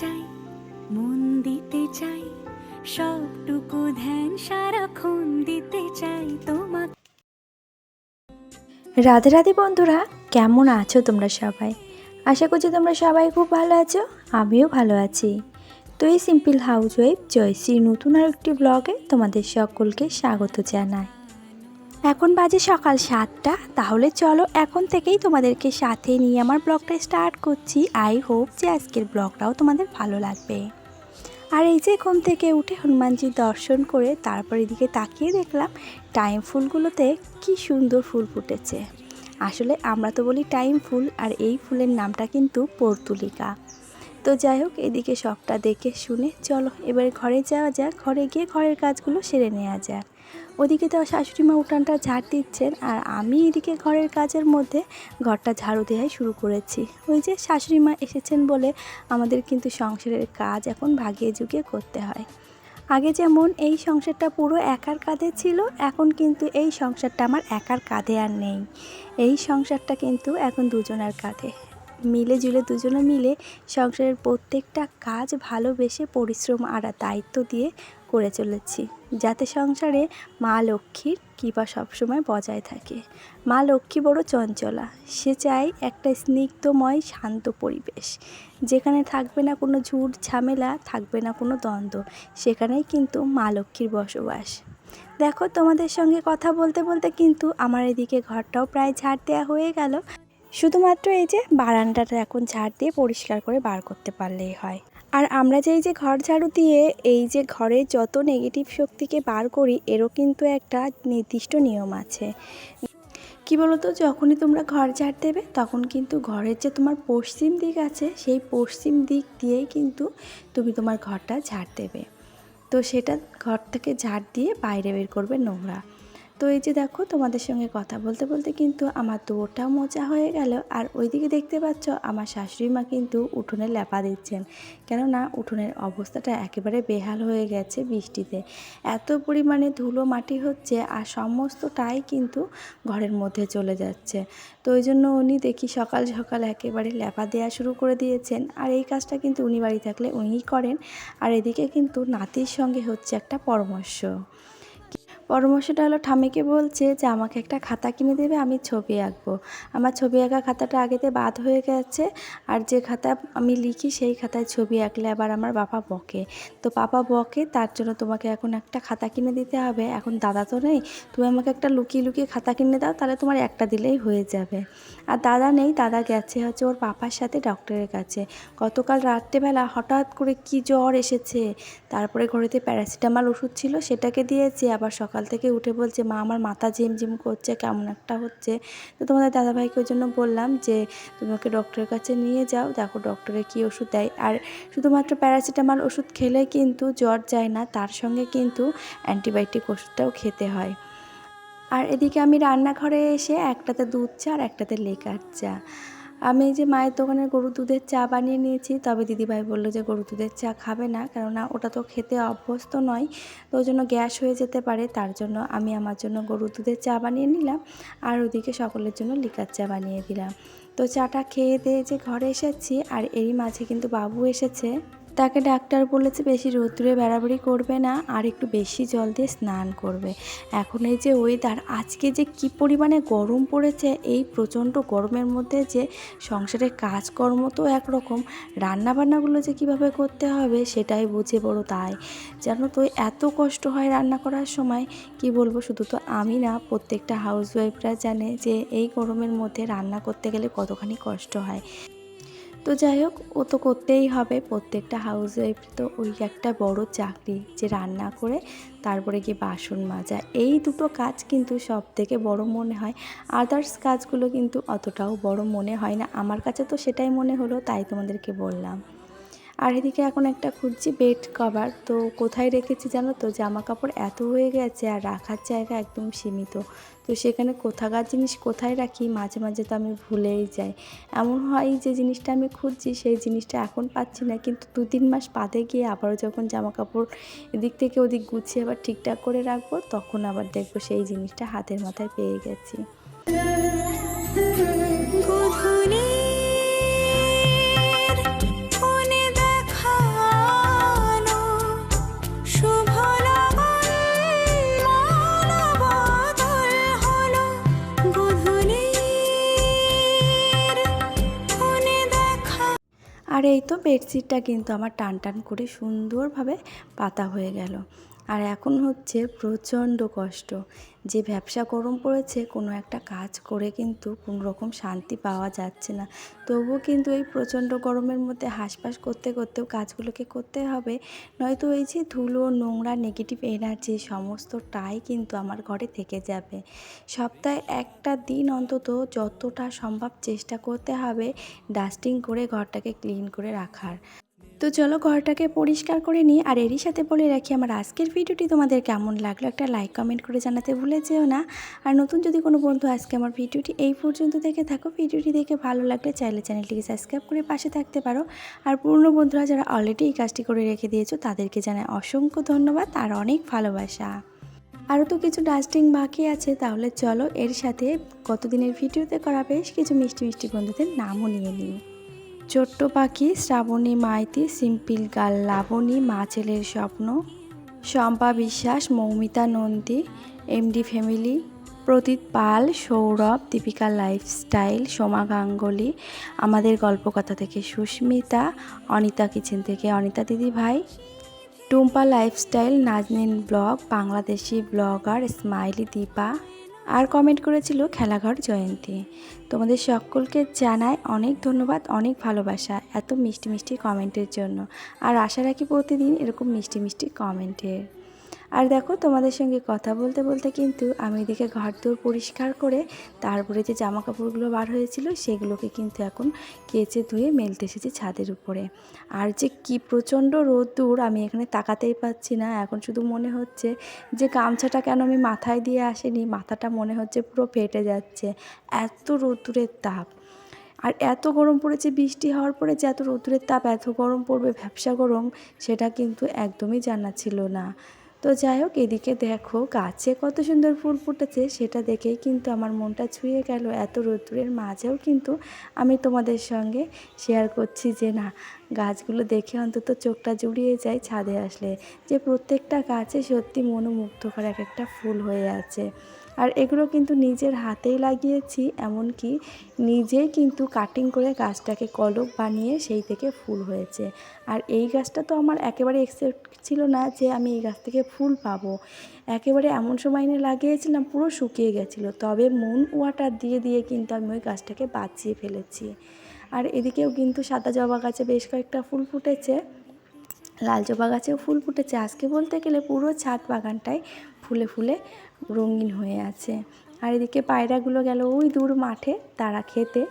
চাই, মন দিতে চাই, সবটুকু ধ্যান সারাক্ষণ দিতে চাই তোমাকে। রাধে রাধে বন্ধুরা, কেমন আছো তোমরা সবাই? আশা করছি তোমরা সবাই খুব ভালো আছো, আমিও ভালো আছি। তো এই সিম্পল হাউস ওয়াইফ জয়শ্রী নতুন আর একটি ব্লগে তোমাদের সকলকে স্বাগত জানাই। এখন বাজে সকাল সাতটা, তাহলে চলো এখন থেকেই তোমাদেরকে সাথে নিয়ে আমার ব্লগটা স্টার্ট করছি। আই হোপ যে আজকের ব্লগটাও তোমাদের ভালো লাগবে। আর এই যে ঘুম থেকে উঠে হনুমানজির দর্শন করে তারপর এদিকে তাকিয়ে দেখলাম টাইম ফুলগুলোতে কি সুন্দর ফুল ফুটেছে। আসলে আমরা তো বলি টাইম ফুল, আর এই ফুলের নামটা কিন্তু পর্তুলিকা। তো যাই হোক, এদিকে সবটা দেখে শুনে চলো এবার ঘরে যাওয়া যাক, ঘরে গিয়ে ঘরের কাজগুলো সেরে নেওয়া যাক। ওদিকে তো শাশুড়ি মা উঠানটা ঝাড় দিচ্ছেন আর আমি এদিকে ঘরের কাজের মধ্যে ঘরটা ঝাড়ু দেওয়াই শুরু করেছি। ওই যে শাশুড়ি মা এসেছেন বলে আমাদের কিন্তু সংসারের কাজ এখন ভাগিয়ে জুগিয়ে করতে হয়। আগে যেমন এই সংসারটা পুরো একার কাঁধে ছিল, এখন কিন্তু এই সংসারটা আমার একার কাঁধে আর নেই। এই সংসারটা কিন্তু এখন দুজনের কাঁধে। মিলে জুলে দুজনে মিলে সংসারের প্রত্যেকটা কাজ ভালোবেসে, পরিশ্রম আর দায়িত্ব দিয়ে করে চলেছি, যাতে সংসারে মা লক্ষ্মীর কৃপা সবসময় বজায় থাকে। মা লক্ষ্মী বড় চঞ্চলা, সে চায় একটা স্নিগ্ধময়, শান্ত পরিবেশ। যেখানে থাকবে না কোনো ঝুট ঝামেলা, থাকবে না কোনো দ্বন্দ্ব, সেখানেই কিন্তু মা লক্ষ্মীর বসবাস। দেখো, তোমাদের সঙ্গে কথা বলতে বলতে কিন্তু আমার এদিকে ঘরটাও প্রায় ঝাড় দেওয়া হয়ে গেল। শুধুমাত্র এই যে বারান্দাটা এখন ঝাড় দিয়ে পরিষ্কার করে বার করতে পারলেই হয়। আর আমরা যে এই যে ঘর ঝাড়ু দিয়ে এই যে ঘরের যত নেগেটিভ শক্তিকে বার করি, এরও কিন্তু একটা নির্দিষ্ট নিয়ম আছে। কি বলতো? যখনই তোমরা ঘর ঝাড় দেবে, তখন কিন্তু ঘরের যে তোমার পশ্চিম দিক আছে, সেই পশ্চিম দিক দিয়েই কিন্তু তুমি তোমার ঘরটা ঝাড় দেবে। তো সেটা ঘর থেকে ঝাড় দিয়ে বাইরে বের করবে নোংরা। তো এই যে দেখো তোমাদের সঙ্গে কথা বলতে বলতে কিন্তু আমার দৌড়টাও মোচা হয়ে গেল। আর ওইদিকে দেখতে পাচ্ছ আমার শাশুড়ি মা কিন্তু উঠোনে লেপা দিচ্ছেন। কেননা উঠোনের অবস্থাটা একেবারে বেহাল হয়ে গেছে বৃষ্টিতে। এত পরিমাণে ধুলো মাটি হচ্ছে আর সমস্তটাই কিন্তু ঘরের মধ্যে চলে যাচ্ছে। তো ওই জন্য উনি দেখি সকাল সকাল একেবারে লেপা দেওয়া শুরু করে দিয়েছেন। আর এই কাজটা কিন্তু উনি বাড়ি থাকলে উনিই করেন। আর এদিকে কিন্তু নাতির সঙ্গে হচ্ছে একটা পরামর্শ। পরামর্শটা হলো ঠামিকে বলছে যে, আমাকে একটা খাতা কিনে দেবে, আমি ছবি আঁকবো। আমার ছবি আঁকা খাতাটা আগেতে বাদ হয়ে গেছে, আর যে খাতা আমি লিখি সেই খাতায় ছবি আঁকলে আবার আমার বাবা বকে। তো পাপা বকে, তার জন্য তোমাকে এখন একটা খাতা কিনে দিতে হবে। এখন দাদা তো নেই, তুমি আমাকে একটা লুকিয়ে লুকিয়ে খাতা কিনে দাও, তাহলে তোমার একটা দিলেই হয়ে যাবে। আর দাদা নেই, দাদা গেছে হচ্ছে ওর পাপার সাথে ডক্টরের কাছে। গতকাল রাত্রেবেলা হঠাৎ করে কি জ্বর এসেছে? তারপরে ঘরেতে প্যারাসিটামল ওষুধ ছিল, সেটাকে দিয়েছি, আবার সকাল থেকে উঠে বলছে, মা, আমার মাথা ঝিমঝিম করছে, কেমন একটা হচ্ছে? তো তোমাদের দাদাভাইকে ওই জন্য বললাম যে, তুমি ওকে ডক্টরের কাছে নিয়ে যাও, দেখো ডক্টরে কী ওষুধ দেয়। আর শুধুমাত্র প্যারাসিটামল ওষুধ খেলে কিন্তু জ্বর যায় না, তার সঙ্গে কিন্তু অ্যান্টিবায়োটিক ওষুধটাও খেতে হয়। আর এদিকে আমি রান্নাঘরে এসে একটাতে দুধ চা আর একটাতে লেকার চা। আমি যে মায়ের দোকানের গরু দুধের চা বানিয়ে নিয়েছি, তবে দিদিভাই বলল যে গরু দুধের চা খাবে না, কেননা ওটা তো খেতে অভ্যস্ত নয়, তো ওই জন্য গ্যাস হয়ে যেতে পারে, তার জন্য আমি আমার জন্য গরু দুধের চা বানিয়ে নিলাম, আর ওদিকে সকলের জন্য লিকার চা বানিয়ে দিলাম। তো চাটা খেয়ে দিয়ে যে ঘরে এসেছি, আর এরই মাঝে কিন্তু বাবু এসেছে। তাকে ডাক্তার বলেছে বেশি রোদ্দুরে বেড়াবেড়ি করবে না, আর একটু বেশি জল দিয়ে স্নান করবে। এখন এই যে ওয়েদার আজকে যে কি পরিমাণে গরম পড়েছে, এই প্রচণ্ড গরমের মধ্যে যে সংসারের কাজকর্ম তো একরকম, রান্নাবান্নাগুলো যে কীভাবে করতে হবে সেটাই বুঝে বড় তাই। জানো তো, এত কষ্ট হয় রান্না করার সময়, কি বলব, শুধু তো আমি না, প্রত্যেকটা হাউসওয়াইফরা জানে যে এই গরমের মধ্যে রান্না করতে গেলে কতখানি কষ্ট হয়। তো যাই হোক, ও তো করতেই হবে। প্রত্যেকটা হাউস ওয়াইফ তো ওই একটা বড় চাকরি যে রান্না করে, তারপরে গিয়ে বাসন মাজা। এই দুটো কাজ কিন্তু সব থেকে বড় মনে হয়। আদার্স কাজগুলো কিন্তু অতটাও বড় মনে হয় না। আমার কাছে তো সেটাই মনে হলো, তাই তোমাদেরকে বললাম। আর এদিকে এখন একটা খুঁজছি বেড কভার তো কোথায় রেখেছি জানো তো? জামা কাপড় এত হয়ে গেছে আর রাখার জায়গা একদম সীমিত। তো সেখানে কোথাকার জিনিস কোথায় রাখি মাঝে মাঝে তো আমি ভুলেই যাই। এমন হয় যে জিনিসটা আমি খুঁজছি সেই জিনিসটা এখন পাচ্ছি না। কিন্তু দু তিন মাস বাদে গিয়ে আবারও যখন জামা কাপড় এদিক থেকে ওদিক গুছিয়ে আবার ঠিকঠাক করে রাখব, তখন আবার দেখব সেই জিনিসটা হাতের মাথায় পেয়ে গেছি। এই তো বেডশিটটা কিন্তু আমার টান টান করে সুন্দরভাবে পাতা হয়ে গেল। আর এখন হচ্ছে প্রচণ্ড কষ্ট। যে ব্যবসা গরম পড়েছে, কোনো একটা কাজ করে কিন্তু কোনো রকম শান্তি পাওয়া যাচ্ছে না। তবুও কিন্তু এই প্রচণ্ড গরমের মধ্যে হাঁসফাঁস করতে করতেও কাজগুলোকে করতে হবে। নয়তো এই যে ধুলো, নোংরা নেগেটিভ এনার্জি সমস্তটাই কিন্তু আমার ঘরে থেকে যাবে। সপ্তাহে একটা দিন অন্তত যতটা সম্ভব চেষ্টা করতে হবে ডাস্টিং করে ঘরটাকে ক্লিন করে রাখার। তো চলো ঘরটাকে পরিষ্কার করে নিই আর এরই সাথে বলে রাখি, আমার আজকের ভিডিওটি তোমাদের কেমন লাগল একটা লাইক কমেন্ট করে জানাতে ভুলে যেও না। আর নতুন যদি কোনো বন্ধু আজকে আমার ভিডিওটি এই পর্যন্ত দেখে থাকো, ভিডিওটি দেখে ভালো লাগলে চাইলে চ্যানেলটিকে সাবস্ক্রাইব করে পাশে থাকতে পারো। আর পুরনো বন্ধুরা যারা অলরেডি এই কাজটি করে রেখে দিয়েছ, তাদেরকে জানায় অসংখ্য ধন্যবাদ আর অনেক ভালোবাসা। আরও তো কিছু ডাস্টিং বাকি আছে, তাহলে চলো এর সাথে কতদিনের ভিডিওতে করা বেশ কিছু মিষ্টি মিষ্টি বন্ধুদের নামও নিয়ে নিই। ছোট্ট পাখি শ্রাবণী মাইতি, সিম্পিল গাল, লাবণী, মা ছেলের স্বপ্ন, Shampa Biswas, Moumita Nandi, MD family, Pratit Pal, Sourav, Dipika lifestyle, Soma Ganguly, আমাদের গল্পকথা থেকে সুস্মিতা, অনিতা কিচেন থেকে অনিতা দিদি ভাই, Tumpa lifestyle, Nazneen blog, Bangladeshi blogger, smiley Dipa আর কমেন্ট করেছিল খেলাঘর জয়ন্তী। তোমাদের সকলকে জানাই অনেক ধন্যবাদ, অনেক ভালোবাসা এত মিষ্টি মিষ্টি কমেন্টের জন্য। আর আশা রাখি প্রতিদিন এরকম মিষ্টি মিষ্টি কমেন্টের আর দেখো, তোমাদের সঙ্গে কথা বলতে বলতে কিন্তু আমি এদিকে ঘর দৌড় পরিষ্কার করে তারপরে যে জামা কাপড়গুলো বার হয়েছিল সেগুলোকে কিন্তু এখন কেচে ধুয়ে মেলতে এসেছি ছাদের উপরে। আর যে কি প্রচণ্ড রোদ্দুর আমি এখানে তাকাতেই পাচ্ছি না। এখন শুধু মনে হচ্ছে যে গামছাটা কেন আমি মাথায় দিয়ে আসিনি, মাথাটা মনে হচ্ছে পুরো ফেটে যাচ্ছে। এত রোদ্দুরের তাপ। আর এত গরম পড়েছে, বৃষ্টি হওয়ার পরে যে এত রোদ্দুরের তাপ, এত গরম পড়বে, ব্যবসা গরম, সেটা কিন্তু একদমই জানা ছিল না। তো যাই হোক, এদিকে দেখো গাছে কত সুন্দর ফুল ফুটেছে, সেটা দেখেই কিন্তু আমার মনটা ছুঁয়ে গেল। এত রোদ্দুরের মাঝেও কিন্তু আমি তোমাদের সঙ্গে শেয়ার করছি যে না, গাছগুলো দেখে অন্তত চোখটা জুড়িয়ে যায় ছাদে আসলে। যে প্রত্যেকটা গাছে সত্যি মনোমুগ্ধকর এক একটা ফুল হয়ে আছে। আর এগুলো কিন্তু নিজের হাতেই লাগিয়েছি, এমনকি নিজেই কিন্তু কাটিং করে গাছটাকে কলক বানিয়ে সেই থেকে ফুল হয়েছে। আর এই গাছটা তো আমার একেবারে এক্সেপ্ট ছিল না যে আমি এই গাছ থেকে ফুল পাবো। একেবারে এমন সময় এনে লাগিয়েছিলাম, পুরো শুকিয়ে গেছিল। তবে মন ওয়াটার দিয়ে দিয়ে কিন্তু আমি ওই গাছটাকে বাঁচিয়ে ফেলেছি। আর এদিকেও কিন্তু সাদা জবা গাছে বেশ কয়েকটা ফুল ফুটেছে। লাল জবা গাছেও ফুল ফুটেছে। আজকে বলতে গেলে পুরো ছাদ বাগানটাই ফুলে ফুলে রঙিন হয়ে আছে। আর এদিকে পায়রাগুলো গেল ওই দূর মাঠে তারা খেতে।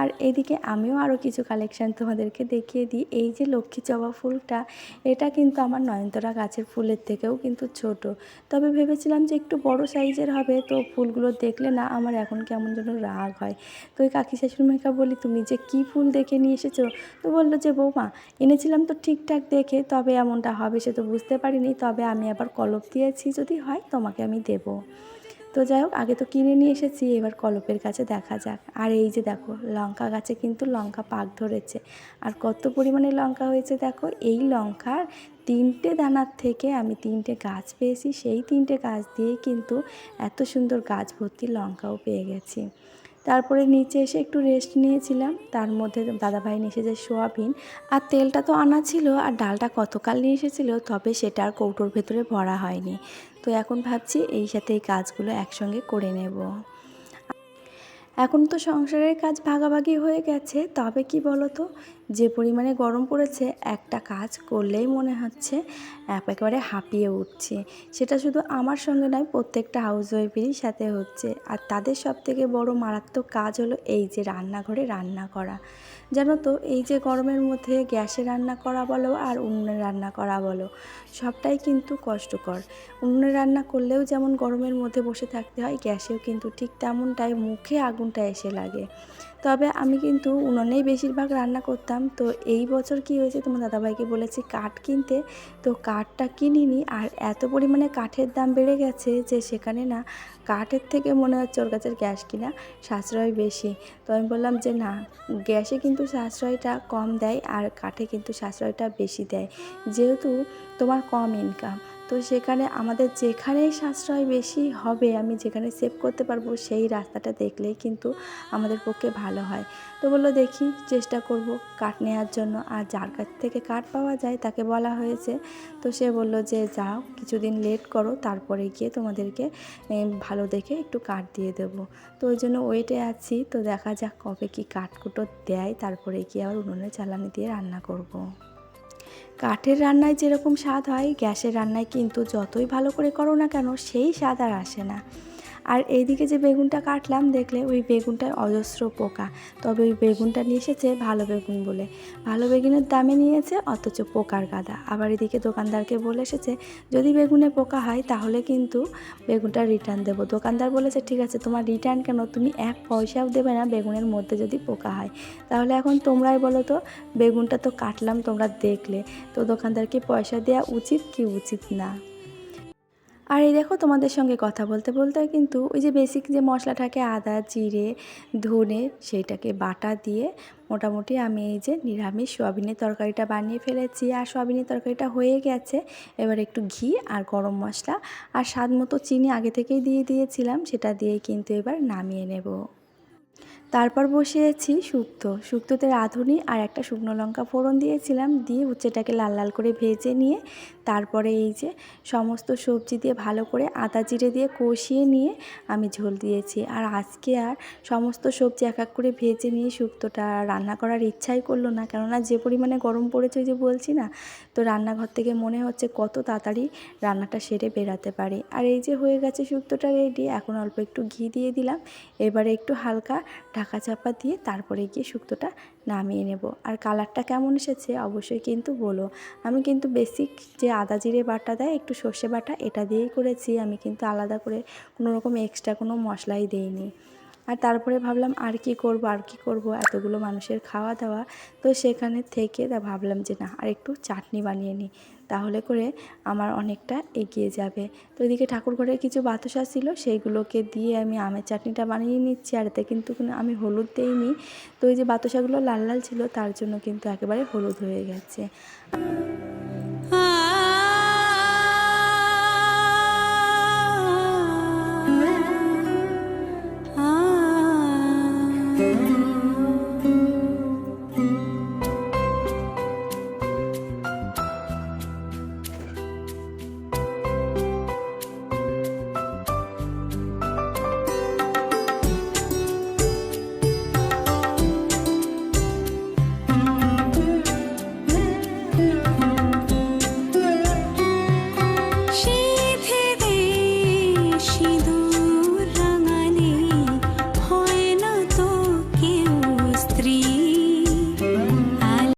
আর এদিকে আমিও আরও কিছু কালেকশান তোমাদেরকে দেখিয়ে দিই। এই যে লক্ষ্মী জবা ফুলটা, এটা কিন্তু আমার নয়নতরা গাছের ফুলের থেকেও কিন্তু ছোট। তবে ভেবেছিলাম যে একটু বড় সাইজের হবে, তো ফুলগুলো দেখলে না আমার এখন কেমন যেন রাগ হয়। তো ওই কাকি শাশুড়িমাকে বলি, তুমি যে কি ফুল দেখে নিয়ে এসেছ? তো বলল যে, বৌমা, এনেছিলাম তো ঠিকঠাক দেখে, তবে এমনটা হবে সে তো বুঝতে পারিনি। তবে আমি আবার কলপ দিয়েছি, যদি হয় তোমাকে আমি দেবো। তো যাই হোক, আগে তো কিনে নিয়ে এসেছি, এবার কলপের কাছে দেখা যাক। আর এই যে দেখো, লঙ্কা গাছে কিন্তু লঙ্কা পাক ধরেছে। আর কত পরিমাণে লঙ্কা হয়েছে দেখো, এই লঙ্কার তিনটে দানার থেকে আমি তিনটে গাছ পেয়েছি। সেই তিনটে গাছ দিয়েই কিন্তু এত সুন্দর গাছ ভর্তি লঙ্কাও পেয়ে গেছি। তারপরে নিচে এসে একটু রেস্ট নিয়েছিলাম। তার মধ্যে দাদাভাই নিয়ে এসেছে সোয়াবিন। আর তেলটা তো আনা ছিল, আর ডালটা কতকাল নিয়ে এসেছিল, তবে সেটা আর কৌটোর ভেতরে ভরা হয়নি। তো এখন ভাবছি এই সাথে এই কাজগুলো একসঙ্গে করে নেব। এখন তো সংসারের কাজ ভাগাভাগি হয়ে গেছে, তবে কি বলতো? যে পরিমাণে গরম পড়েছে, একটা কাজ করলেই মনে হচ্ছে একেবারে হাঁপিয়ে উঠছে। সেটা শুধু আমার সঙ্গে নয়, প্রত্যেকটা হাউস ওয়াইফেরই সাথে হচ্ছে। আর তাদের সব থেকে বড় মারাত্মক কাজ হলো এই যে রান্নাঘরে রান্না করা। জানো তো, এই যে গরমের মধ্যে গ্যাসে রান্না করা বলো আর উনুনে রান্না করা বলো, সবটাই কিন্তু কষ্টকর। উনুনে রান্না করলেও যেমন গরমের মধ্যে বসে থাকতে হয়, গ্যাসেও কিন্তু ঠিক তেমনটাই মুখে আগুনটা এসে লাগে। তবে আমি কিন্তু উনুনেই বেশিরভাগ রান্না করতাম। তো এই বছর কি হয়েছে তোমার দাদাভাইকে বলেছি কাঠ কিনতে। তো কাঠটা কিনিনি আর এত পরিমাণে কাঠের দাম বেড়ে গেছে যে সেখানে না কাঠের থেকে মনে হচ্ছে ওর কাছে গ্যাস কিনা সাশ্রয় বেশি। তো আমি বললাম যে না, গ্যাসে কিন্তু সাশ্রয়টা কম দেয় আর কাঠে কিন্তু সাশ্রয়টা বেশি দেয়। যেহেতু তোমার কম ইনকাম তো সেখানে আমাদের যেখানেই সাশ্রয় বেশি হবে, আমি যেখানে সেভ করতে পারব সেই রাস্তাটা দেখলেই কিন্তু আমাদের পক্ষে ভালো হয়। তো বলল, দেখি, চেষ্টা করব কাঠ নেওয়ার জন্য। আর যার কাছ থেকে কাঠ পাওয়া যায় তাকে বলা হয়েছে। তো সে বলল যে, যাও, কিছুদিন লেট করো, তারপরে গিয়ে তোমাদেরকে ভালো দেখে একটু কাঠ দিয়ে দেবো। তো ওই জন্য ওয়েটে আছি, তো দেখা যাক কবে কি কাঠকুটো দেয়, তারপরে গিয়ে আবার উনুনে জ্বালানি দিয়ে রান্না করব। কাঠের রান্নায় যেরকম স্বাদ হয়, গ্যাসের রান্নায় কিন্তু যতই ভালো করে করো না কেন সেই স্বাদ আর আসে না। আর এইদিকে যে বেগুনটা কাটলাম, দেখলে ওই বেগুনটায় অজস্র পোকা। তবে ওই বেগুনটা নিয়ে এসেছে ভালো বেগুন বলে। ভালো বেগুনের দামে নিয়েছে, অথচ পোকার গাদা। আবার এদিকে দোকানদারকে বলে এসেছে, যদি বেগুনে পোকা হয়, তাহলে কিন্তু বেগুনটা রিটার্ন দেবো। দোকানদার বলেছে, ঠিক আছে, তোমার রিটার্ন কেন? তুমি এক পয়সাও দেবে না বেগুনের মধ্যে যদি পোকা হয়। তাহলে এখন তোমরাই বলো তো, বেগুনটা তো কাটলাম তোমরা দেখলে। তো দোকানদারকে পয়সা দেওয়া উচিত কি উচিত না? আর এই দেখো তোমাদের সঙ্গে কথা বলতে বলতে কিন্তু ওই যে বেসিক যে মশলাটাকে আদা, জিরে, ধনে সেইটাকে বাটা দিয়ে মোটামুটি আমি এই যে নিরামিষ সোয়াবিনের তরকারিটা বানিয়ে ফেলেছি। আর সোয়াবিনের তরকারিটা হয়ে গেছে, এবার একটু ঘি আর গরম মশলা আর স্বাদ মতো চিনি আগে থেকেই দিয়ে দিয়েছিলাম, সেটা দিয়ে কিন্তু এবার নামিয়ে নেব। তারপর বসিয়েছি শুক্তো। শুক্তোতে রাঁধুনি আর একটা শুকনো লঙ্কা ফোড়ন দিয়েছিলাম, দিয়ে উচ্ছেটাকে লাল লাল করে ভেজে নিয়ে তারপরে এই যে সমস্ত সবজি দিয়ে ভালো করে আদা জিরে দিয়ে কষিয়ে নিয়ে আমি ঝোল দিয়েছি। আর আজকে আর সমস্ত সবজি এক এক করে ভেজে নিয়ে শুক্তোটা রান্না করার ইচ্ছাই করল না, কেননা যে পরিমাণে গরম পড়েছে যে বলছি না, তো রান্নাঘর থেকে মনে হচ্ছে কত তাড়াতাড়ি রান্নাটা সেরে বেরাতে পারি। আর এই যে হয়ে গেছে শুক্তোটা রেডি এখন অল্প একটু ঘি দিয়ে দিলাম, এবারে একটু হালকা ঢাকা চাপা দিয়ে তারপরে গিয়ে শুক্তোটা নামিয়ে নেব। আর কালারটা কেমন এসেছে অবশ্যই কিন্তু বলো। আমি কিন্তু বেসিক যে আদা জিরে বাটা দেয়, একটু সর্ষে বাটা, এটা দিয়েই করেছি। আমি কিন্তু আলাদা করে কোনো রকম এক্সট্রা কোনো মশলাই দিইনি। আর তারপরে ভাবলাম আর কি করব, আর কি করব? এতগুলো মানুষের খাওয়া দাওয়া। তো সেখানে থেকে তা ভাবলাম যে না, আর একটু চাটনি বানিয়ে নিই। তাহলে করে আমার অনেকটা এগিয়ে যাবে। তো এদিকে ঠাকুর ঘরের কিছু বাতাসা ছিল সেইগুলোকে দিয়ে আমি আমের চাটনিটা বানিয়ে নিচ্ছি। আর এতে কিন্তু আমি হলুদ দিইনি। তো ওই যে বাতাসাগুলো লাল লাল ছিল, তার জন্য কিন্তু একেবারে হলুদ হয়ে গেছে।